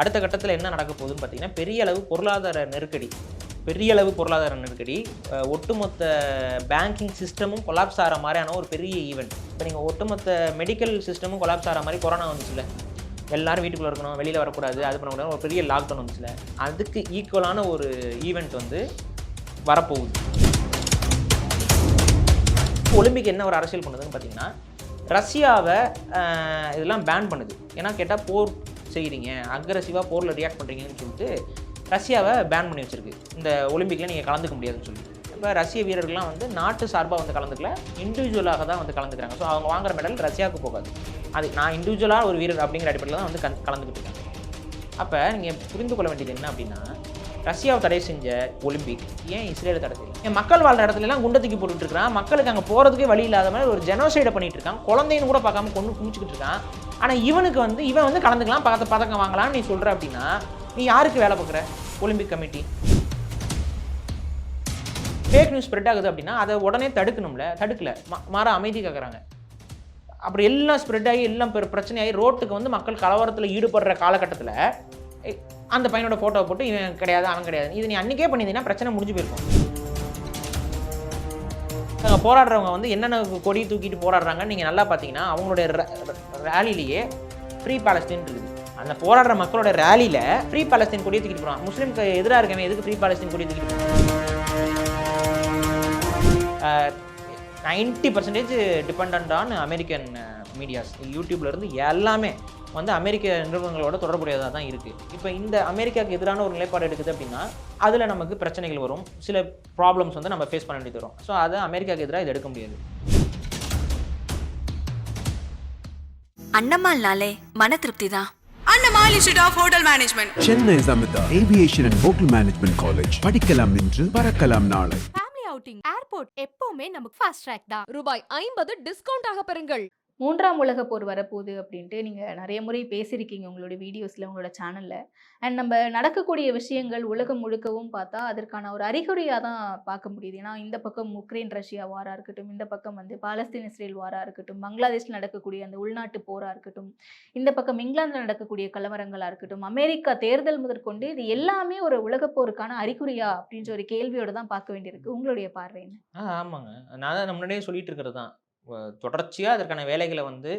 அடுத்த கட்டத்தில் என்ன நடக்க போகுதுன்னு பார்த்தீங்கன்னா பெரிய அளவு பொருளாதார நெருக்கடி பெரிய அளவு பொருளாதார நெருக்கடி ஒட்டுமொத்த பேங்கிங் சிஸ்டமும் கொலாப்ஸ் ஆகிற மாதிரியான ஒரு பெரிய ஈவெண்ட் இப்போ நீங்கள் ஒட்டுமொத்த மெடிக்கல் சிஸ்டமும் கொலாப்ஸ் ஆகிற மாதிரி கொரோனா வந்துச்சுல. எல்லாரும் வீட்டுக்குள்ளே இருக்கணும் வெளியில் வரக்கூடாது அது பண்ணக்கூடாது ஒரு பெரிய லாக்டவுன் வந்துச்சுல. அதுக்கு ஈக்குவலான ஒரு ஈவெண்ட் வந்து வரப்போகுது. ஒலிம்பிக் என்ன ஒரு அரசியல் பண்ணுதுன்னு பார்த்தீங்கன்னா ரஷ்யாவை இதெல்லாம் பேன் பண்ணுது. ஏன்னா கேட்டால் போர் செய்கிறீங்க அக்ரஸிவாக போரில் ரியாக்ட் பண்ணுறீங்கன்னு சொல்லிட்டு ரஷ்யாவை பேன் பண்ணி வச்சிருக்கு. இந்த ஒலிம்பிக்கில் நீங்கள் கலந்துக்க முடியாதுன்னு சொல்லி. இப்போ ரஷ்ய வீரர்கள்லாம் வந்து நாட்டு சார்பாக வந்து கலந்துக்கல இண்டிவிஜுவலாக தான் வந்து கலந்துக்கிறாங்க. ஸோ அவங்க வாங்குற மெடல் ரஷ்யாவுக்கு போகாது. அது நான் இண்டிவிஜுவலாக ஒரு வீரர் அப்படிங்கிற அடிப்படையில் தான் வந்து கலந்துக்கிட்டு இருக்காங்க. அப்போ நீங்கள் புரிந்து கொள்ள வேண்டியது என்ன அப்படின்னா ரஷ்யாவை தடை செஞ்ச ஒலிம்பிக் ஏன் இஸ்ரேலை தடை செய்யல? ஏன் மக்கள் வாழ்ற இடத்துல எல்லாம் குண்டை தூக்கி போட்டுட்டு இருக்கான்? மக்களுக்கு அங்கே போகிறதுக்கே வழி இல்லாத மாதிரி ஒரு ஜெனோசைடை பண்ணிட்டு இருக்கான். குழந்தைன்னு கூட பார்க்காம கொண்டு குமிச்சுக்கிட்டு இருக்கான். ஆனால் இவனுக்கு வந்து இவன் வந்து கலந்துக்கலாம் பார்த்து பதக்கம் வாங்கலாம்னு நீ சொல்கிற அப்படின்னா நீ யாருக்கு வேலை பார்க்குற? Olympic committee. Fake news spread ஆகுது அப்படின்னா அதை உடனே தடுக்கணும்ல தடுக்கல. மாற அமைதி கேட்குறாங்க அப்புறம் எல்லாம் ஸ்ப்ரெட் ஆகி எல்லாம் பிரச்சனையாகி ரோட்டுக்கு வந்து மக்கள் கலவரத்தில் ஈடுபடுற காலகட்டத்தில் அந்த பையனோட ஃபோட்டோவை போட்டு இவன் கிடையாது அவன் கிடையாது. இது நீ அன்றைக்கே பண்ணியிருந்தீங்கன்னா பிரச்சனை முடிஞ்சு போயிருக்கும். அங்கே போராடுறவங்க வந்து என்னென்ன கொடி தூக்கிட்டு போராடுறாங்கன்னு நீங்கள் நல்லா பார்த்தீங்கன்னா அவங்களுடைய ரேலிலேயே ஃப்ரீ பாலஸ்தீன் இருக்குது. அந்த போராடுற மக்களோட ரேலியில் ஃப்ரீ பாலஸ்தீன் கொடியை தூக்கிட்டு போகிறான் முஸ்லீம்க்கு எதிராக இருக்கவன் எதுக்கு ஃப்ரீ பாலஸ்தீன் கொடியை தூக்கிட்டு ninety percentage depend on American medias யூடியூப்ல இருந்து எல்லாமே வந்து அமெரிக்க நிறுவனங்களோட தொடர்புடையதாக தான் இருக்குது இப்போ இந்த அமெரிக்காவுக்கு எதிரான ஒரு நிலைப்பாடு எடுக்குது அப்படின்னா அதில் நமக்கு பிரச்சனைகள் வரும். சில ப்ராப்ளம்ஸ் வந்து நம்ம ஃபேஸ் பண்ண வேண்டியது வரும். ஸோ அதை அமெரிக்காவுக்கு எதிராக இது எடுக்க முடியாது. அண்ணம்மாள்னாலே மன திருப்தி தான் Annammal institute of hotel management Chennai Amrita aviation and hotel management college படிக்கலாம் இன்று பறக்கலாம் நாளை. அவுட்டிங் ஏர்போர்ட் எப்பவுமே நமக்கு ஃபாஸ்ட் ட்ராக் தான். ரூபாய் ஐம்பது டிஸ்கவுண்ட் ஆக பெறுங்கள். மூன்றாம் உலக போர் வரப்போகுது அப்படின்ட்டு நீங்கள் நிறைய முறை பேசியிருக்கீங்க உங்களோட வீடியோஸில் உங்களோட சேனலில் அண்ட் நம்ம நடக்கக்கூடிய விஷயங்கள் உலகம் முழுக்கவும் பார்த்தா அதற்கான ஒரு அறிகுறியாக தான் பார்க்க முடியுது. ஏன்னா இந்த பக்கம் உக்ரைன் ரஷ்யா வாராக இருக்கட்டும் இந்த பக்கம் வந்து பாலஸ்தீன் இஸ்ரேல் வாராக இருக்கட்டும் பங்களாதேஷில் நடக்கக்கூடிய அந்த உள்நாட்டு போராக இருக்கட்டும் இந்த பக்கம் இங்கிலாந்தில் நடக்கக்கூடிய கலவரங்களாக இருக்கட்டும் அமெரிக்கா தேர்தல் முதற்கொண்டு இது எல்லாமே ஒரு உலகப்போருக்கான அறிகுறியா அப்படின்ற ஒரு கேள்வியோடு தான் பார்க்க வேண்டியிருக்கு. உங்களுடைய பார்வை என்ன? ஆமாங்க. நான் தான் முன்னாடியே சொல்லிட்டு இருக்கிறது தான். தொடர்ச்சியாக அதற்கான வேலைகளை வந்து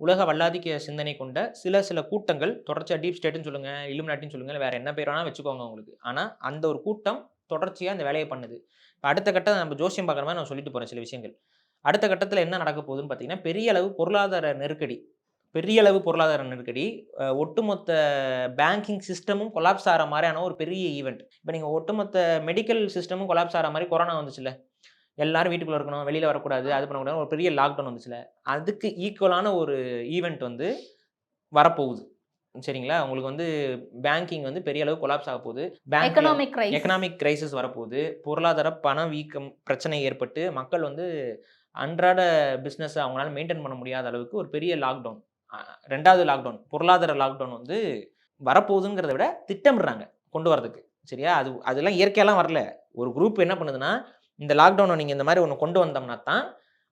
உலக வல்லாதிக்க சிந்தனை கொண்ட சில சில கூட்டங்கள் தொடர்ச்சியாக டீப் ஸ்டேட்டுன்னு சொல்லுங்கள் இலுமினாட்டின்னு சொல்லுங்கள் வேறு என்ன பேர் வேணால் வச்சுக்கோங்க உங்களுக்கு ஆனால் அந்த ஒரு கூட்டம் தொடர்ச்சியாக அந்த வேலையை பண்ணுது. இப்போ அடுத்த கட்டம் நம்ம ஜோசியம் பார்க்குற மாதிரி நான் சொல்லிட்டு போகிறேன் சில விஷயங்கள். அடுத்த கட்டத்தில் என்ன நடக்க போகுதுன்னு பார்த்தீங்கன்னா பெரிய அளவு பொருளாதார நெருக்கடி பெரிய அளவு பொருளாதார நெருக்கடி ஒட்டுமொத்த பேங்கிங் சிஸ்டமும் கொலாப்ஸ் ஆகிற மாதிரியான ஒரு பெரிய ஈவெண்ட் இப்போ நீங்கள் ஒட்டுமொத்த மெடிக்கல் சிஸ்டமும் கொலாப்ஸ் ஆகிற மாதிரி கொரோனா வந்துச்சுல்ல? எல்லாரும் வீட்டுக்குள்ள இருக்கணும் வெளியில் வரக்கூடாது அது பண்ணக்கூடாது ஒரு பெரிய லாக்டவுன் வந்துச்சுல அதுக்கு ஈக்குவலான ஒரு ஈவெண்ட் வந்து வரப்போகுது. சரிங்களா? உங்களுக்கு வந்து பேங்கிங் வந்து பெரிய அளவு கொலாப்ஸ் ஆக போகுது. எக்கனாமிக் எக்கனாமிக் கிரைசிஸ் வரப்போகுது. பொருளாதார பண வீக்கம் பிரச்சனை ஏற்பட்டு மக்கள் வந்து அன்றாட பிஸ்னஸ் அவங்களால மெயின்டைன் பண்ண முடியாத அளவுக்கு ஒரு பெரிய லாக்டவுன் ரெண்டாவது லாக்டவுன் பொருளாதார லாக்டவுன் வந்து வரப்போகுதுங்கிறத விட திட்டமிடுறாங்க கொண்டு வரதுக்கு. சரியா? அது அதெல்லாம் இயற்கையெல்லாம் வரல. ஒரு குரூப் என்ன பண்ணுதுன்னா இந்த லாக்டவுனை நீங்கள் இந்த மாதிரி ஒன்று கொண்டு வந்தோம்னா தான்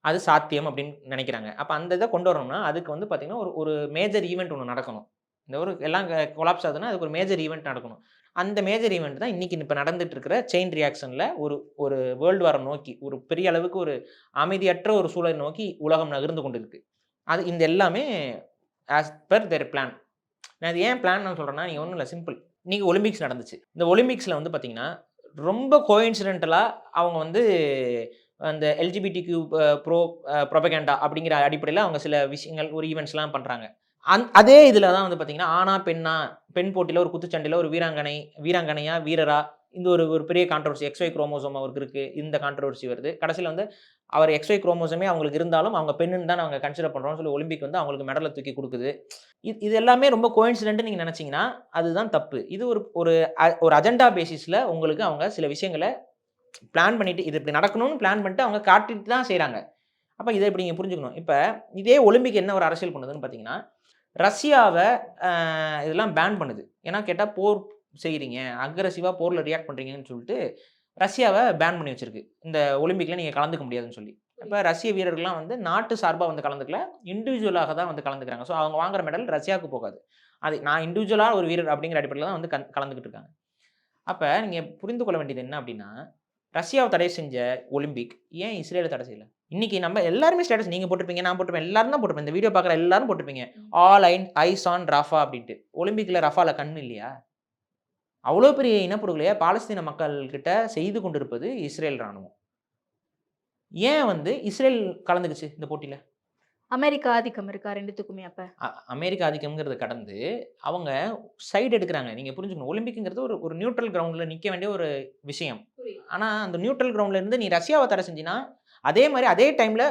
அது சாத்தியம் அப்படின்னு நினைக்கிறாங்க. அப்போ அந்த இதை கொண்டு வரணும்னா அதுக்கு வந்து பார்த்திங்கன்னா ஒரு ஒரு மேஜர் ஈவெண்ட் ஒன்று நடக்கணும். இந்த ஒரு எல்லாம் கொலாப்ஸ் ஆகுதுன்னா அதுக்கு ஒரு மேஜர் ஈவெண்ட் நடக்கணும். அந்த மேஜர் ஈவெண்ட் தான் இன்றைக்கி இப்போ நடந்துட்டு இருக்கிற செயின் ரியாக்ஷனில் ஒரு ஒரு வேர்ல்டு வாரம் நோக்கி ஒரு பெரிய அளவுக்கு ஒரு அமைதியற்ற ஒரு சூழலை நோக்கி உலகம் நகர்ந்து கொண்டு இருக்குது அது இந்த எல்லாமே ஆஸ் பெர் தேர் பிளான் நான் இது ஏன் பிளான் நான் சொல்கிறேன்னா நீங்கள் ஒன்றும் இல்லை சிம்பிள் நீங்கள் ஒலிம்பிக்ஸ் நடந்துச்சு. இந்த ஒலிம்பிக்ஸில் வந்து பார்த்தீங்கன்னா ரொம்ப கோயின்சிடென்டலாக அவங்க வந்து அந்த எல்ஜிபிடி கியூ ப்ரோ ப்ரொபகேண்டா அப்படிங்கிற அடிப்படையில் அவங்க சில விஷயங்கள் ஒரு ஈவெண்ட்ஸ்லாம் பண்ணுறாங்க அந் அதே இதில் தான் வந்து பார்த்தீங்கன்னா ஆனா பெண்ணா பெண் போட்டியில் ஒரு குத்துச்சண்டையில் ஒரு வீராங்கனை வீராங்கனையா வீரரா இந்த ஒரு ஒரு பெரிய கான்ட்ரவர்சி எக்ஸ்ஒய் குரோமோசோம் அவருக்கு இருக்குது இந்த கான்ட்ரவர்சி வருது. கடைசியில் வந்து அவர் எக்ஸ்ஒய் குரோமோசோமே அவங்களுக்கு இருந்தாலும் அவங்க பெண்ணுன்னு தான் அவங்க கன்சிடர் பண்ணுறோம்னு சொல்லி ஒலிம்பிக் வந்து அவங்களுக்கு மெடலை தூக்கி கொடுக்குது. இது இது எல்லாமே ரொம்ப கோயின்சிடென்ட் நீங்கள் நினச்சிங்கன்னா அதுதான் தப்பு. இது ஒரு ஒரு அ- ஒரு அஜெண்டா பேசிஸில் உங்களுக்கு அவங்க சில விஷயங்களை பிளான் பண்ணிட்டு இது இப்படி நடக்கணும்னு பிளான் பண்ணிட்டு அவங்க காட்டிட்டு தான் செய்கிறாங்க அப்போ இதை இப்படி நீங்கள் புரிஞ்சுக்கணும். இப்போ இதே ஒலிம்பிக் என்ன ஒரு அரசியல் பண்ணுதுன்னு பார்த்தீங்கன்னா ரஷ்யாவை இதெல்லாம் பேன் பண்ணுது. ஏன்னா கேட்டால் போர் செய்கிறீங்க அக்ரஸிவாக போரில் ரியாக்ட் பண்ணுறீங்கன்னு சொல்லிட்டு ரஷ்யாவை பேன் பண்ணி வச்சிருக்கு. இந்த ஒலிம்பிக்கில் நீங்கள் கலந்துக்க முடியாதுன்னு சொல்லி. இப்போ ரஷ்ய வீரர்கள்லாம் வந்து நாட்டு சார்பாக வந்து கலந்துக்கல இண்டிவிஜுவலாக தான் வந்து கலந்துக்கிறாங்க. ஸோ அவங்க வாங்குற மெடல் ரஷ்யாவுக்கு போகாது. அது நான் இண்டிவிஜுவலாக ஒரு வீரர் அப்படிங்கிற அடிப்படையில் தான் வந்து கலந்து கலந்துக்கிட்டு இருக்காங்க. அப்போ நீங்கள் புரிந்து கொள்ள வேண்டியது என்ன அப்படின்னா ரஷ்யாவை தடை செஞ்ச ஒலிம்பிக் ஏன் இஸ்ரேலை தடை செய்யல? இன்னைக்கு நம்ம எல்லாருமே ஸ்டேட்டஸ் நீங்கள் போட்டிருப்பீங்க நான் போட்டிருப்பேன் எல்லாரும் தான் போட்டிருப்பேன். இந்த வீடியோ பார்க்குற எல்லாரும் போட்டிருப்பீங்க. ஆல் ஐன் ஐஸ் ஆன் ரஃபா அப்படின்ட்டு. ஒலிம்பிக்கில் ரஃபால கண் இல்லையா? அவ்வளோ பெரிய இனப்படுகொலையை பாலஸ்தீன மக்கள்கிட்ட செய்து கொண்டிருப்பது இஸ்ரேல் ராணுவம் ஏன் வந்து இஸ்ரேல் கலந்துக்குச்சு இந்த போட்டியில்? அமெரிக்கா ஆதிக்கம் இருக்கா ரெண்டுத்துக்குமே அப்ப? அமெரிக்க ஆதிக்கம்ங்கிறத கடந்து அவங்க சைடு எடுக்கிறாங்க. நீங்கள் புரிஞ்சுக்கணும். ஒலிம்பிக்ங்கிறது ஒரு ஒரு நியூட்ரல் கிரவுண்டில் நிற்க வேண்டிய ஒரு விஷயம். ஆனால் அந்த நியூட்ரல் கிரவுண்டில் இருந்து நீ ரஷ்யாவை தடை செஞ்சினா அதே மாதிரி அதே டைமில்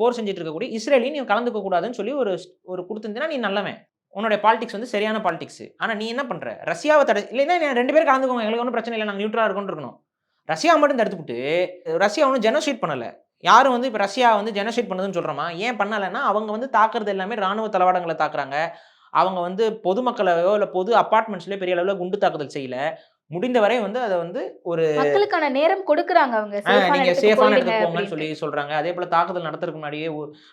போர் செஞ்சுட்டு இருக்கக்கூடிய இஸ்ரேலையும் நீ கலந்துக்க கூடாதுன்னு சொல்லி ஒரு ஒரு கொடுத்துருந்தீங்கன்னா நீ நல்லவன். உன்னுடைய பாலிடிக்ஸ் வந்து சரியான பாலிடிக்ஸ் ஆனால் நீ என்ன பண்ணுற ரஷ்யாவை தடை இல்லைன்னா ரெண்டு பேரும் கலந்துக்கோங்க. எங்களுக்கு ஒன்றும் பிரச்சனை இல்லை நாங்கள் நியூட்ரலாக இருக்கோம்னு இருக்கணும். ரஷ்யா மட்டும் தடுத்துவிட்டு ரஷ்யா ஒன்றும் ஜெனோசைட் பண்ணலை. யாரும் வந்து இப்போ ரஷ்யா வந்து ஜெனோசைட் பண்ணுதுன்னு சொல்கிறோமா ஏன் பண்ணலைன்னா அவங்க வந்து தாக்குறது எல்லாமே ராணுவ தளவாடங்களை தாக்குறாங்க. அவங்க வந்து பொதுமக்களையோ இல்லை பொது அப்பார்ட்மெண்ட்ஸ்லேயோ பெரிய அளவில் குண்டு தாக்குதல் செய்யலை. முடிந்த வரை வந்து அதை வந்து ஒரு மக்களுக்கான நேரம் கொடுக்குறாங்க அவங்க. நீங்க சேஃபான இடத்துக்கு போங்கன்னு. சொல்லி சொல்றாங்க. அதே போல தாக்குதல் நடத்துறதுக்கு முன்னாடியே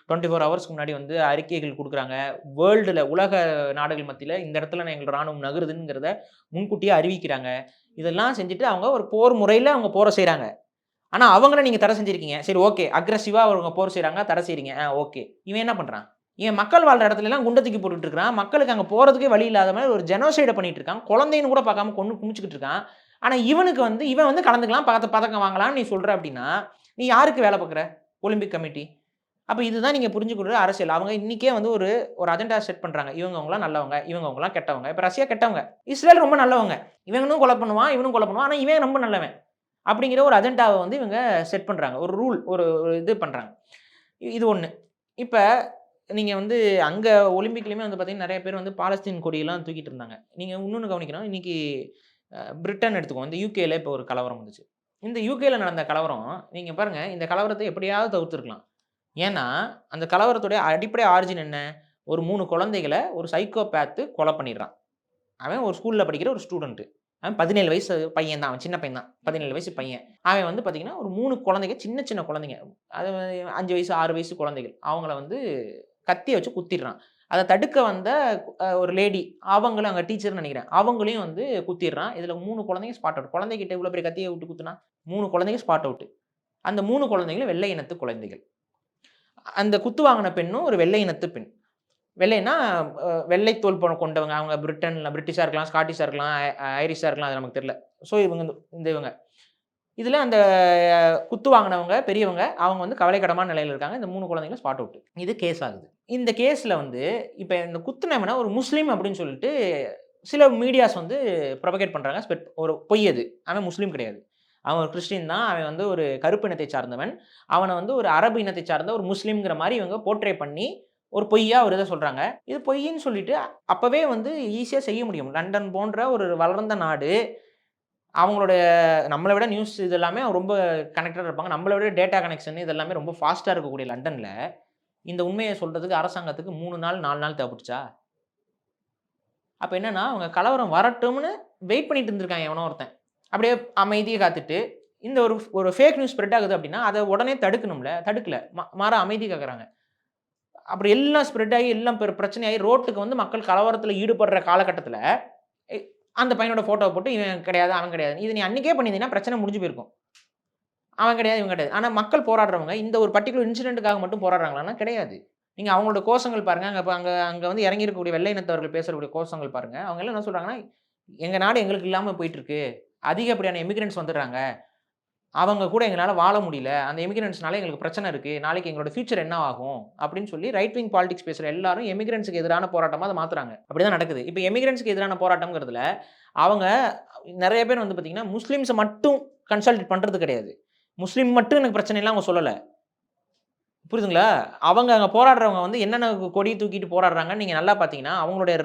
டுவெண்ட்டி ஃபோர் ஹவர்ஸ்க்கு முன்னாடி வந்து அறிக்கைகள் கொடுக்குறாங்க. வேர்ல்டுல உலக நாடுகள் மத்தியில இந்த இடத்துல நான் எங்களோட ராணுவம் நகருதுங்கிறத முன்கூட்டியே அறிவிக்கிறாங்க. இதெல்லாம் செஞ்சுட்டு அவங்க ஒரு போர் முறையில அவங்க போரை செய்றாங்க. ஆனா அவங்கள நீங்க தடை செஞ்சிருக்கீங்க. சரி ஓகே அக்ரஸிவா அவங்க போர் செய்றாங்க தடை செய்றீங்க. ஆ ஓகே இவன் என்ன பண்றான்? இவன் மக்கள் வாழ்ற இடத்துலலாம் எல்லாம் குண்டை தூக்கி போட்டுட்டு இருக்கான் மக்களுக்கு அங்கே போகிறதுக்கே வழி இல்லாத மாதிரி ஒரு ஜெனோசைடை பண்ணிட்டு இருக்கான் குழந்தைன்னு கூட பார்க்காம கொண்டு குமிச்சிக்கிட்டு இருக்கான். ஆனால் இவனுக்கு வந்து இவன் வந்து கலந்துக்கலாம் பக்கத்து பதக்கம் வாங்கலாம்னு நீ சொல்கிற அப்படின்னா நீ யாருக்கு வேலை பார்க்குற? ஒலிம்பிக் கமிட்டி அப்போ இதுதான் நீங்கள் புரிஞ்சுக்கிற அரசியல். அவங்க இன்றைக்கே வந்து ஒரு ஒரு அஜெண்டா செட் பண்ணுறாங்க இவங்கவங்களாம் நல்லவங்க இவங்கவங்களாம் கெட்டவங்க. இப்போ ரஷ்யா கெட்டவங்க. இஸ்ரேல் ரொம்ப நல்லவங்க. இவனும் கொலை பண்ணுவான் இவனும் கொலை பண்ணுவான். ஆனால் இவன் ரொம்ப நல்லவன். அப்படிங்கிற ஒரு அஜெண்டாவை வந்து இவங்க செட் பண்ணுறாங்க ஒரு ரூல் ஒரு ஒரு இது பண்ணுறாங்க இது ஒன்று இப்போ நீங்கள் வந்து அங்கே ஒலிம்பிக்லேயுமே வந்து பார்த்தீங்கன்னா நிறைய பேர் வந்து பாலஸ்தீன் கொடியெல்லாம் தூக்கிட்டு இருந்தாங்க. நீங்கள் இன்னொன்று கவனிக்கணும் இன்றைக்கி பிரிட்டன் எடுத்துக்கோ இந்த யூகேல இப்போ ஒரு கலவரம் வந்துச்சு. இந்த யூகேல நடந்த கலவரம் நீங்கள் பாருங்கள் இந்த கலவரத்தை எப்படியாவது தவிர்த்துருக்கலாம். ஏன்னா அந்த கலவரத்துடைய அடிப்படை ஆரிஜின் என்ன? ஒரு மூணு குழந்தைகளை ஒரு சைக்கோபேத்து கொலை பண்ணிடுறான். அவன் ஒரு ஸ்கூலில் படிக்கிற ஒரு ஸ்டூடெண்ட்டு அவன் பதினேழு வயசு பையன் தான் அவன் சின்ன பையன் தான் பதினேழு வயசு பையன். அவன் வந்து பார்த்தீங்கன்னா ஒரு மூணு குழந்தைங்க சின்ன சின்ன குழந்தைங்க. அது அஞ்சு வயசு ஆறு வயசு குழந்தைகள். அவங்கள வந்து கத்தியை வச்சு குத்திடுறான். அதை தடுக்க வந்த ஒரு லேடி அவங்களும் அங்கே டீச்சர்னு நினைக்கிறேன். அவங்களையும் வந்து குத்திடுறான். இதில் மூணு குழந்தைங்க ஸ்பாட் அவுட் குழந்தைகிட்ட இவ்வளோ பெரிய கத்தியை விட்டு குத்துனா மூணு குழந்தைங்க ஸ்பாட் அவுட் அந்த மூணு குழந்தைங்களும் வெள்ளை இனத்து குழந்தைகள். அந்த குத்து வாங்கின பெண்ணும் ஒரு வெள்ளை இனத்து பெண். வெள்ளைன்னா வெள்ளை வெள்ளைத்தோல் பொ- கொண்டவங்க. அவங்க பிரிட்டனில் பிரிட்டிஷாக இருக்கலாம் ஸ்காட்டிஷாக இருக்கலாம் ஐரிஷாக இருக்கலாம் அது நமக்கு தெரியல. ஸோ இவங்க இந்த- இந்த இவங்க. இதில் அந்த குத்து வாங்கினவங்க பெரியவங்க அவங்க வந்து கவலைக்கிடமான நிலையில் இருக்காங்க. இந்த மூணு குழந்தைங்களும் ஸ்பாட் அவுட் இது கேஸ் ஆகுது. இந்த கேஸில் வந்து இப்போ இந்த குத்துனவனை ஒரு முஸ்லீம் அப்படின்னு சொல்லிட்டு சில மீடியாஸ் வந்து ப்ரொபகேட் பண்ணுறாங்க ஸ்பெட் ஒரு பொய் அது. அவன் முஸ்லீம் கிடையாது. அவன் ஒரு கிறிஸ்டின் தான். அவன் வந்து ஒரு கருப்பு இனத்தை சார்ந்தவன். அவனை வந்து ஒரு அரபு இனத்தை சார்ந்த ஒரு முஸ்லீம்ங்கிற மாதிரி இவங்க போர்ட்ரே பண்ணி ஒரு பொய்யா ஒரு இதை சொல்கிறாங்க இது பொய்ன்னு சொல்லிட்டு அப்போவே வந்து ஈஸியாக செய்ய முடியும். லண்டன் போன்ற ஒரு வளர்ந்த நாடு அவங்களோட நம்மளை விட நியூஸ் இது எல்லாமே ரொம்ப கனெக்டடாக இருப்பாங்க. நம்மளை விட டேட்டா கனெக்ஷன் இது எல்லாமே ரொம்ப ஃபாஸ்ட்டாக இருக்கக்கூடிய லண்டனில் இந்த உண்மையை சொல்கிறதுக்கு அரசாங்கத்துக்கு மூணு நாள் நாலு நாள் தேவைப்பட்டுச்சா? அப்போ என்னென்னா அவங்க கலவரம் வரட்டும்னு வெயிட் பண்ணிட்டு இருந்திருக்காங்க எவனோ ஒருத்தன். அப்படியே அமைதியை காத்துட்டு இந்த ஒரு ஒரு ஃபேக் நியூஸ் ஸ்ப்ரெட் ஆகுது அப்படின்னா அதை உடனே தடுக்கணும்ல தடுக்கல. மாற அமைதி கேட்குறாங்க அப்படி எல்லாம் ஸ்ப்ரெட் ஆகி எல்லாம் பெரு பிரச்சனையாகி ரோட்டுக்கு வந்து மக்கள் கலவரத்தில் ஈடுபடுற காலகட்டத்தில் அந்த பையனோட ஃபோட்டோவை போட்டு இவன் கிடையாது அவன் கிடையாது இது நீ அன்றைக்கே பண்ணியிருந்தீங்கன்னா பிரச்சனை முடிஞ்சு போயிருக்கும். அவன் கிடையாது இவன் கிடையாது. ஆனால் மக்கள் போராடுறவங்க இந்த ஒரு பர்டிகுலர் இன்சிடென்ட்டுக்காக மட்டும் போராடுறாங்களான்னா கிடையாது. நீங்கள் அவங்களோட கோஷங்கள் பாருங்கள் அங்கே அங்கே அங்கே வந்து இறங்கி இருக்கக்கூடிய வெள்ளை இனத்தவர்கள் பேசக்கூடிய கோஷங்கள் பாருங்கள் அவங்க எல்லாம் என்ன சொல்கிறாங்கன்னா எங்கள் நாடு எங்களுக்கு இல்லாமல் போயிட்டுருக்கு. அதிகப்படியான எமிகிரண்ட்ஸ் வந்துடுறாங்க. அவங்க கூட எங்களால் வாழ முடியல. அந்த எமிகிரண்ட்ஸ்னால எங்களுக்கு பிரச்சனை இருக்குது நாளைக்கு எங்களோட ஃபியூச்சர் என்ன ஆகும்? அப்படின்னு சொல்லி ரைட் விங் பாலிடிக்ஸ் பேசுகிற எல்லாரும் எமிகிரண்ட்ஸுக்கு எதிரான போராட்டமாக அதை மாற்றுறாங்க அப்படி தான் நடக்குது. இப்போ எமிகிரண்ட்ஸ்க்கு எதிரான போராட்டங்கிறதுல அவங்க நிறைய பேர் வந்து பார்த்திங்கன்னா முஸ்லீம்ஸை மட்டும் கன்சல்ட் பண்ணுறது கிடையாது. முஸ்லீம் மட்டும் எனக்கு பிரச்சனை இல்லை அவங்க சொல்லலை. புரியுதுங்களா? அவங்க அங்கே போராடுறவங்க வந்து என்னென்ன கொடி தூக்கிட்டு போராடுறாங்கன்னு நீங்கள் நல்லா பார்த்தீங்கன்னா அவங்களுடைய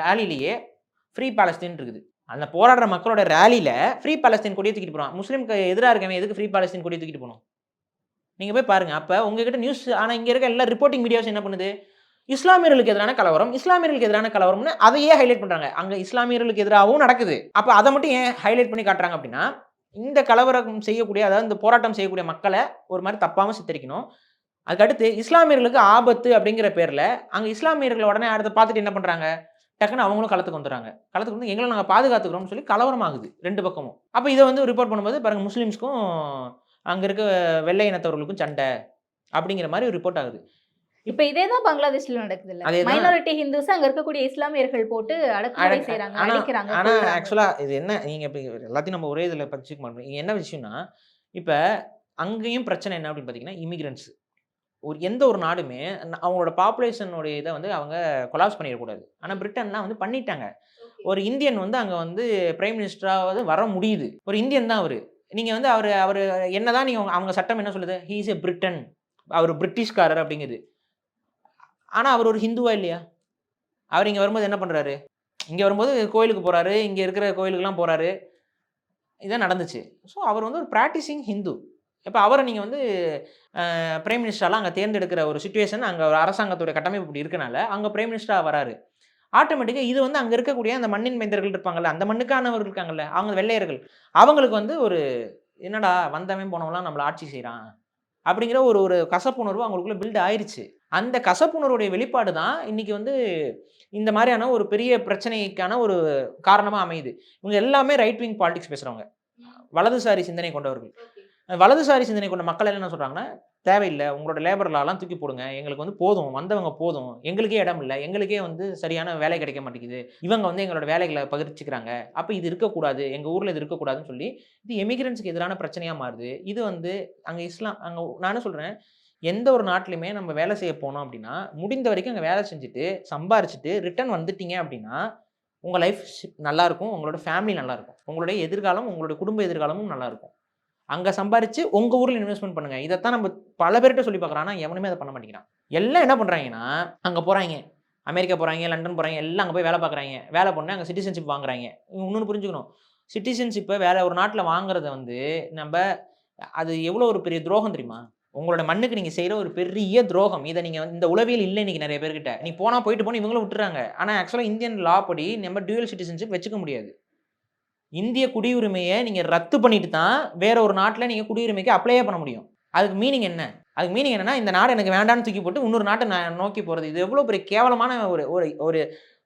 ரேலிலேயே ஃப்ரீ பாலஸ்தீன் இருக்குது. அந்த போராடுற மக்களோட ரேலியில் ஃப்ரீ பாலஸ்தீன் கொடியை தூக்கிட்டு போகிறான் முஸ்லீம்க்கு எதிராக இருக்கவன் எதுக்கு ஃப்ரீ பாலஸ்தீன் கொடியை தூக்கிட்டு போகணும்? நீங்கள் போய் பாருங்கள் அப்போ உங்ககிட்ட நியூஸ் ஆனால் இங்கே இருக்க எல்லா ரிப்போர்ட்டிங் மீடியாஸ் என்ன பண்ணுது? இஸ்லாமியர்களுக்கு எதிரான கலவரம் இஸ்லாமியர்களுக்கு எதிரான கலவரம்னு அதையே ஹைலைட் பண்ணுறாங்க அங்கே இஸ்லாமியர்களுக்கு எதிராகவும் நடக்குது. அப்போ அதை மட்டும் ஏன் ஹைலைட் பண்ணி காட்டுறாங்க அப்படின்னா இந்த கலவரம் செய்யக்கூடிய அதாவது இந்த போராட்டம் செய்யக்கூடிய மக்களை ஒரு மாதிரி தப்பாமல் சித்தரிக்கணும். அதுக்கடுத்து இஸ்லாமியர்களுக்கு ஆபத்து அப்படிங்கிற பேரில் அங்கே இஸ்லாமியர்கள் உடனே அடுத்து பார்த்துட்டு என்ன பண்ணுறாங்க டக்குன்னு அவங்களும் களத்துக்கு வந்துடுறாங்க. களத்துக்கு வந்து எங்களை நாங்கள் பாதுகாத்துக்கிறோம்னு சொல்லி கலவரம் ஆகுது ரெண்டு பக்கமும். அப்போ இதை வந்து ரிப்போர்ட் பண்ணும்போது பாருங்க முஸ்லீம்ஸ்க்கும் அங்கே இருக்க வெள்ளை இனத்தவர்களுக்கும் சண்டை அப்படிங்கிற மாதிரி ரிப்போர்ட் ஆகுது. இப்ப இதே தான் பங்களாதேஷ்ல நடக்குது இல்ல. மைனாரிட்டி ஹிந்துஸ் அங்க இருக்கக்கூடிய இஸ்லாமியர்கள் போட்டு அடக்குமுறை ஆனா அடிக்கிறாங்க ஆனா. ஆக்சுவலா இது என்ன நீங்க எல்லாத்தையும் நம்ம ஒரே இதுல பச்சிக்க மாட்டோம் என்ன விஷயம்னா இப்ப அங்கேயும் பிரச்சனை என்ன அப்படின்னு பாத்தீங்கன்னா இமிகிரன்ஸ் ஒரு எந்த ஒரு நாடுமே அவங்களோட பாப்புலேஷனுடைய இதை வந்து அவங்க கொலாப்ஸ் பண்ணிடக்கூடாது. ஆனா பிரிட்டன்லாம் வந்து பண்ணிட்டாங்க. ஒரு இந்தியன் வந்து அங்க வந்து பிரைம் மினிஸ்டராவது வர முடியுது. ஒரு இந்தியன் தான் அவரு. நீங்க வந்து அவர் அவர் என்னதான் நீங்க அவங்க- அவங்க சட்டம் என்ன சொல்லுது? ஹீஸ் எ பிரிட்டன் அவர் பிரிட்டிஷ்காரர் அப்படிங்குது. ஆனால் அவர் ஒரு ஹிந்துவா இல்லையா? அவர் இங்கே வரும்போது என்ன பண்ணுறாரு இங்கே வரும்போது கோயிலுக்கு போகிறாரு இங்கே இருக்கிற கோயிலுக்குலாம் போகிறாரு இதான் நடந்துச்சு. ஸோ அவர் வந்து ஒரு ப்ராக்டிஸிங் ஹிந்து இப்போ அவரை நீங்கள் வந்து பிரைம் மினிஸ்டராலாம் அங்கே தேர்ந்தெடுக்கிற ஒரு சுச்சுவேஷன் அங்கே ஒரு அரசாங்கத்துடைய கட்டமைப்பு இப்படி இருக்கனால அங்கே பிரைம் மினிஸ்டராக வராரு. ஆட்டோமேட்டிக்காக இது வந்து அங்கே இருக்கக்கூடிய அந்த மண்ணின் மைந்தர்கள் இருப்பாங்கல்ல அந்த மண்ணுக்கானவர்கள் இருக்காங்கல்ல அவங்க வெள்ளையர்கள். அவங்களுக்கு வந்து ஒரு என்னடா வந்தவன் போனவெல்லாம் நம்மளை ஆட்சி செய்கிறான் அப்படிங்கிற ஒரு ஒரு கசப்புணர்வு அவங்களுக்குள்ளே பில்ட் ஆயிடுச்சு அந்த கசப்புணர்வுடைய வெளிப்பாடு தான் இன்னைக்கு வந்து இந்த மாதிரியான ஒரு பெரிய பிரச்சனைக்கான ஒரு காரணமாக அமையுது. இவங்க எல்லாமே ரைட் விங் பாலிடிக்ஸ் பேசுகிறவங்க வலதுசாரி சிந்தனை கொண்டவர்கள். வலதுசாரி சிந்தனை கொண்ட மக்கள் என்ன சொல்கிறாங்கன்னா தேவையில்லை உங்களோட லேபர் லாலாம் தூக்கி போடுங்க. எங்களுக்கு வந்து போதும் வந்தவங்க போதும். எங்களுக்கே இடம் இல்லை. எங்களுக்கே வந்து சரியான வேலை கிடைக்க மாட்டேங்குது. இவங்க வந்து எங்களோட வேலைகளை பகிர்ச்சிக்கிறாங்க. அப்போ இது இருக்கக்கூடாது. எங்கள் ஊரில் இது இருக்கக்கூடாதுன்னு சொல்லி இது எமிகிரன்ஸுக்கு எதிரான பிரச்சனையாக மாறுது. இது வந்து அங்கே இஸ்லாம் அங்கே நானும் சொல்கிறேன் எந்த ஒரு நாட்டிலையுமே நம்ம வேலை செய்ய போனோம் அப்படின்னா முடிந்த வரைக்கும் அங்கே வேலை செஞ்சுட்டு சம்பாரிச்சிட்டு ரிட்டர்ன் வந்துட்டீங்க அப்படின்னா உங்கள் லைஃப் நல்லாயிருக்கும் உங்களோட ஃபேமிலி நல்லாயிருக்கும் உங்களுடைய எதிர்காலம் உங்களுடைய குடும்ப எதிர்காலமும் நல்லாயிருக்கும் அங்கே சம்பாரித்து உங்கள் ஊரில் இன்வெஸ்ட்மெண்ட் பண்ணுங்கள் இதைத்தான் நம்ம பல பேர்கிட்ட சொல்லி பார்க்குறோம். ஆனால் எவனுமே அதை பண்ண மாட்டேங்கிறான். எல்லாம் என்ன பண்ணுறாங்கன்னா அங்கே போகிறாங்க அமெரிக்கா போகிறாங்க லண்டன் போகிறாங்க எல்லாம் அங்கே போய் வேலை பார்க்குறாங்க. வேலை பண்ணி அங்கே சிட்டிசன்ஷிப் வாங்குறாங்க. இன்னொன்று புரிஞ்சுக்கணும். சிட்டிசன்ஷிப்பை வேறு ஒரு நாட்டில் வாங்குறத வந்து நம்ம அது எவ்வளோ ஒரு பெரிய துரோகம் தெரியுமா? உங்களோட மண்ணுக்கு நீங்கள் செய்கிற ஒரு பெரிய துரோகம். இதை நீங்கள் இந்த உளவியல் இல்லை இன்னைக்கு நிறைய பேர்கிட்ட. நீ போனால் போயிட்டு போன இவங்களும் விட்டுறாங்க. ஆனால் ஆக்சுவலாக இந்தியன் லா படி நம்ம டியூவல் சிட்டிசன்ஷிப் வச்சுக்க முடியாது. இந்திய குடியுரிமையை நீங்கள் ரத்து பண்ணிட்டு தான் வேற ஒரு நாட்டில் நீங்கள் குடியுரிமைக்கு அப்ளையே பண்ண முடியும். அதுக்கு மீனிங் என்ன? அதுக்கு மீனிங் என்னன்னா இந்த நாடு எனக்கு வேண்டாம்னு தூக்கி போட்டு இன்னொரு நாட்டை நான் நோக்கி போகிறது இது எவ்வளோ பெரிய கேவலமான ஒரு ஒரு ஒரு